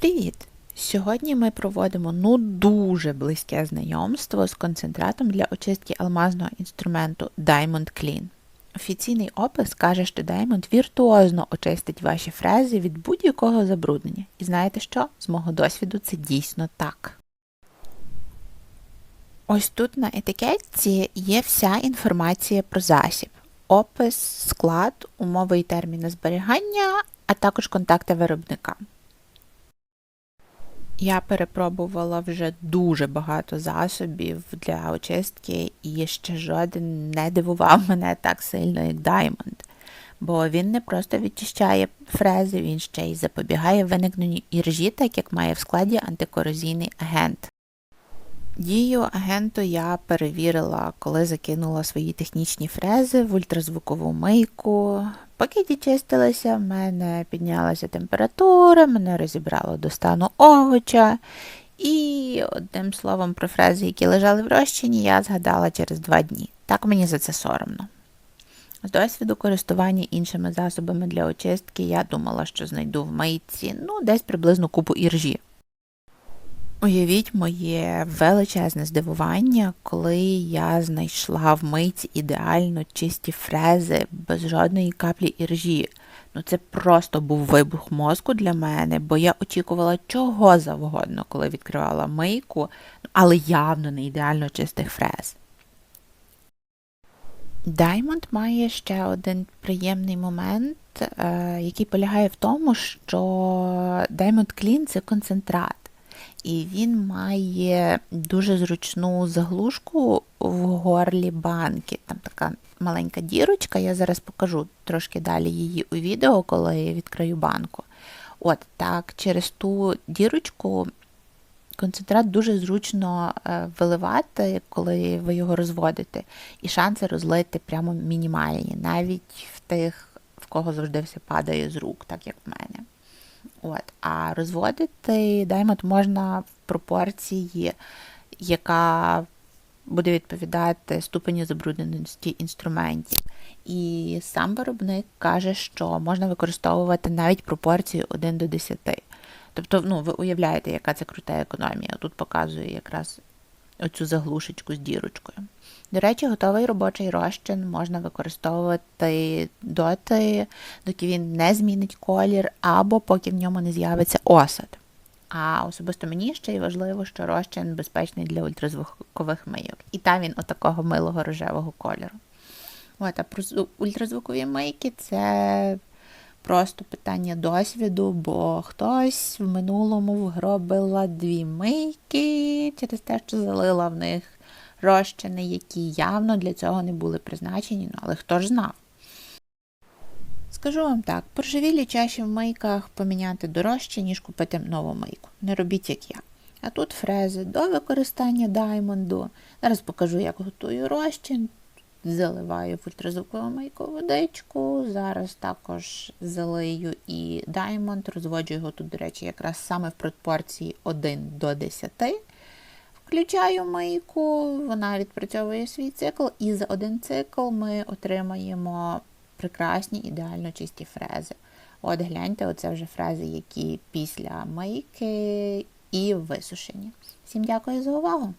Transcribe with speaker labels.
Speaker 1: Привіт! Сьогодні ми проводимо ну дуже близьке знайомство з концентратом для очистки алмазного інструменту Diamond Clean. Офіційний опис каже, що Diamond віртуозно очистить ваші фрези від будь-якого забруднення. І знаєте що? З мого досвіду це дійсно так. Ось тут на етикетці є вся інформація про засіб, опис, склад, умови і терміни зберігання, а також контакти виробника. Я перепробувала вже дуже багато засобів для очистки, і ще жоден не дивував мене так сильно, як Diamond. Бо він не просто відчищає фрези, він ще й запобігає виникненню іржі, так як має в складі антикорозійний агент. Дію агенту я перевірила, коли закинула свої технічні фрези в ультразвукову мийку. Поки чистилися, в мене піднялася температура, мене розібрало до стану овоча. І одним словом про фрези, які лежали в розчині, я згадала через два дні. Так мені за це соромно. З досвіду користування іншими засобами для очистки я думала, що знайду в мийці ну, десь приблизно купу іржі. Уявіть моє величезне здивування, коли я знайшла в мийці ідеально чисті фрези без жодної каплі іржі. Ну це просто був вибух мозку для мене, бо я очікувала чого завгодно, коли відкривала мийку, але явно не ідеально чистих фрез. Diamond має ще один приємний момент, е, який полягає в тому, що Diamond Clean – це концентрат і він має дуже зручну заглушку в горлі банки. Там така маленька дірочка, я зараз покажу трошки далі її у відео, коли я відкрию банку. От так, через ту дірочку концентрат дуже зручно е, виливати, коли ви його розводите, і шанси розлити прямо мінімальні, навіть в тих, в кого завжди все падає з рук, так як в мене. От. А розводити даймот можна в пропорції, яка буде відповідати ступені забрудненості інструментів. І сам виробник каже, що можна використовувати навіть пропорцію 1 до 10. Тобто, ну, ви уявляєте, яка це крута економія. Тут показує якраз оцю заглушечку з дірочкою. До речі, готовий робочий розчин можна використовувати доти, доки він не змінить колір, або поки в ньому не з'явиться осад. А особисто мені ще й важливо, що розчин безпечний для ультразвукових мийок. І там він отакого милого рожевого кольору. От, а про ультразвукові мийки це просто питання досвіду, бо хтось в минулому вгробила дві мийки через те, що залила в них розчини, які явно для цього не були призначені, ну але хто ж знав. Скажу вам так, поржавілі чаші в мийках поміняти дорожче, ніж купити нову мийку. Не робіть, як я. А тут фрези до використання даймонду. Зараз покажу, як готую розчин. Заливаю в ультразвукову мийку водичку. Зараз також залию і даймонд, розводжу його тут, до речі, якраз саме в пропорції 1 до 10. Включаю мийку, вона відпрацьовує свій цикл, і за один цикл ми отримаємо прекрасні, ідеально чисті фрези. От гляньте, оце вже фрези, які після мийки і висушені. Всім дякую за увагу!